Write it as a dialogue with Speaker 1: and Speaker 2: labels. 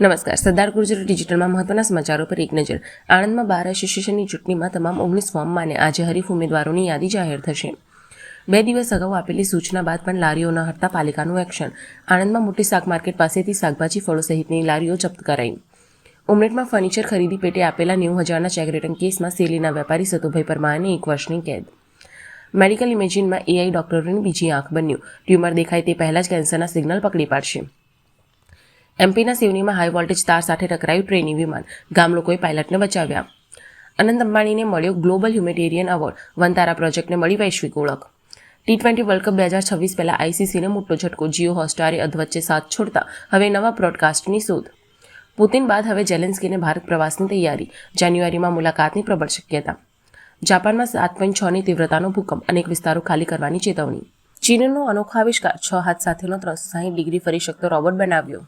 Speaker 1: નમસ્કાર. સરદાર ગુર્જર ડિજિટલમાં મહત્વના સમાચારો પર એક નજર. આણંદમાં બાર એસોસિએશનની ચૂંટણીમાં તમામ ઓગણીસ ફોર્મમાંને આજે હરીફ ઉમેદવારોની યાદી જાહેર થશે. બે દિવસ અગાઉ આપેલી સૂચના બાદ પણ લારીઓ ન હટતા પાલિકાનું એક્શન. આણંદમાં મોટી શાક માર્કેટ પાસેથી શાકભાજી, ફળો સહિતની લારીઓ જપ્ત કરાઈ. ઉમરેઠમાં ફર્નિચર ખરીદી પેટે આપેલા નેવું હજારના ચેક રિટર્ન કેસમાં સેલીના વેપારી સતુભાઈ પરમારને એક વર્ષની કેદ. મેડિકલ ઇમેજિનમાં એઆઈ ડોક્ટરોની બીજી આંખ બન્યું. ટ્યુમર દેખાય તે પહેલાં જ કેન્સરના સિગ્નલ પકડી પાડશે. એમપીના સિવનીમાં હાઈ વોલ્ટેજ તાર સાથે ટકરાયું ટ્રેની વિમાન. ગામ લોકોએ પાયલટને બચાવ્યા. અનંત અંબાણીને મળ્યો ગ્લોબલ હ્યુમેટેરિયન એવોર્ડ વનતારા પ્રોજેક્ટને મળી વૈશ્વિક ઓળખ. ટી ટ્વેન્ટી વર્લ્ડ કપ બે હજાર છવ્વીસ પહેલાં આઈસીસીને મોટો ઝટકો, જીઓ હોટસ્ટારે અધવચ્ચે સાથ છોડતા. હવે નવા બ્રોડકાસ્ટની શોધ. પુતિન બાદ હવે જેલેન્સ્કીને ભારત પ્રવાસની તૈયારી. જાન્યુઆરીમાં મુલાકાતની પ્રબળ શક્યતા. જાપાનમાં સાત પોઈન્ટ છની તીવ્રતાનો ભૂકંપ. અનેક વિસ્તારો ખાલી કરવાની ચેતવણી. ચીનનો અનોખો આવિષ્કાર. છ હાથ સાથેનો ત્રણસો સાહીઠ ડિગ્રી ફરી શકતો રોબોટ બનાવ્યો.